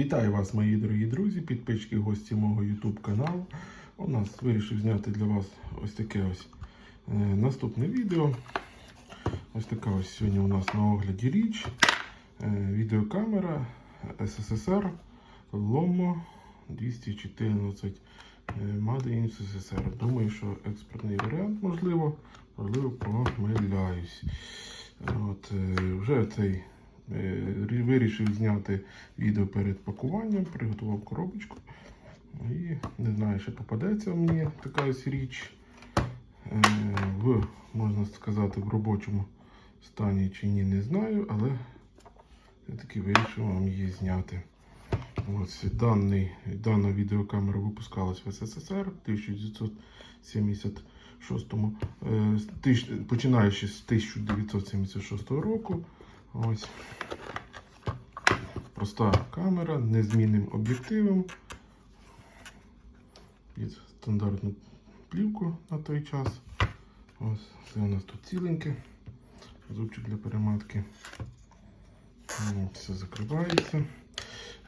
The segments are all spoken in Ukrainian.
Вітаю вас, мої дорогі друзі, підписчики, гості мого YouTube каналу. У нас вирішив зняти для вас ось таке ось е, наступне відео. Ось така ось сьогодні у нас на огляді річ. Е, відеокамера СССР Lomo 214 е, Made in СССР. Думаю, що експортний варіант можливо, можливо, помиляюсь. От, е, вже цей вирішив зняти відео перед пакуванням, приготував коробочку. І не знаю, чи попадеться мені така ось річ е, в, можна сказати, в робочому стані чи ні, не знаю, але все-таки вирішив вам її зняти. Ось даний, дана відеокамера випускалась в СССР в 1976 е, починаючи з 1976 року. Ось проста камера з незмінним об'єктивом під стандартну плівку на той час. Ось це у нас тут ціленьке. Зубчик для перематки. Все закривається.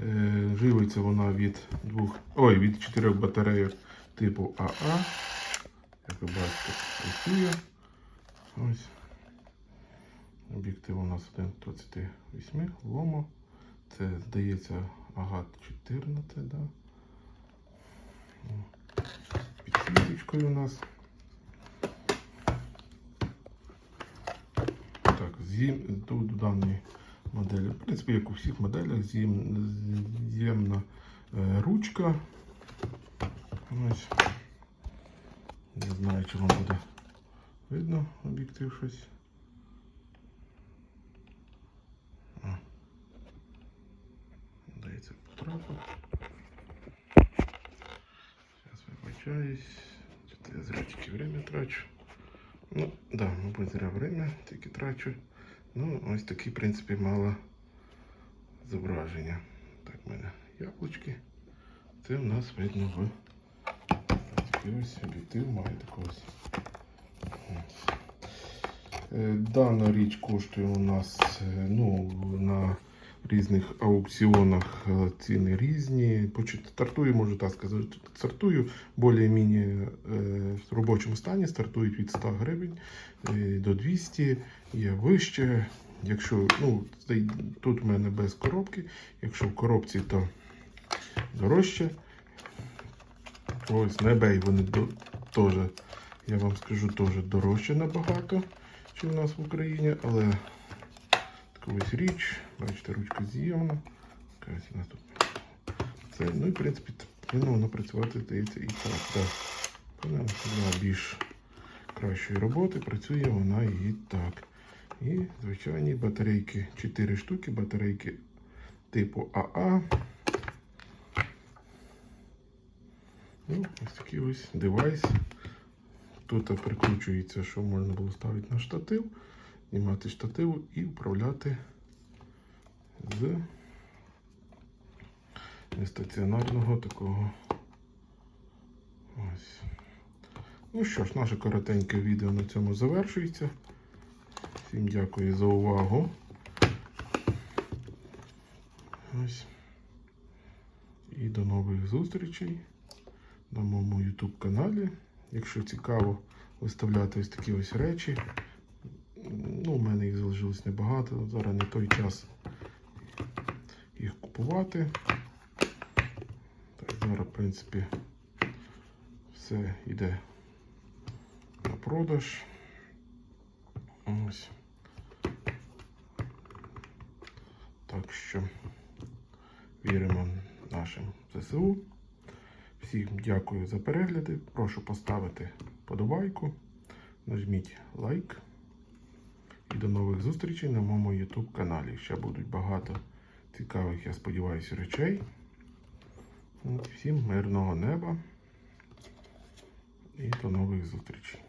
Е, Живиться вона від двох, ой, від чотирьох батарейок типу АА. Як ви бачите, працює. Ось. Об'єктив у нас 1,38 ломо. Це здається агат 14, да? Підсвіточкою у нас. Так, з'єм, тут до даної моделі, в принципі, як у всіх моделях, з'єм, з'ємна е, ручка. Ось. Не знаю, чи вам буде видно об'єктив щось. Вибачаюсь. Що я зря тільки время трачу. Ну, да, мабуть, зря время тільки трачу. Ну, ось такі, в принципі, мало зображення. Так, в мене яблучки. Це в нас видно в ось об'єктив має такий ось. Ось. Е, Дана річ коштує у нас е, ну, на різних аукціонах е, ціни різні. Стартую, можу так сказати, стартую більш-менш в робочому стані, стартують від 100 гривень е, до 200, є вище. Якщо ну, тут в мене без коробки, якщо в коробці, то дорожче. Ось на eBay вони теж, я вам скажу, теж дорожче набагато, ніж у нас в Україні, але ось річ, бачите, ручка з'ємна. Така ось тут. Ну і в принципі повинно воно працювати, здається, і так. так. Вона більш кращої роботи працює вона і так. І звичайні батарейки, 4 штуки, батарейки типу АА. Ну, ось такий ось девайс. Тут прикручується, що можна було ставити на штатив, знімати штатив і управляти з нестаціонарного такого. Ось. Ну що ж, наше коротеньке відео на цьому завершується. Всім дякую за увагу. Ось. І до нових зустрічей на моєму YouTube каналі. Якщо цікаво виставляти ось такі ось речі. Ну, у мене їх залишилось небагато. Зараз не той час їх купувати. Так, зараз, в принципі, все йде на продаж. Ось. Так що віримо нашим ЗСУ. Всім дякую за перегляди. Прошу поставити подобайку, нажміть лайк. І до нових зустрічей на моєму YouTube каналі. Ще будуть багато цікавих, я сподіваюся, речей. Всім мирного неба і до нових зустрічей.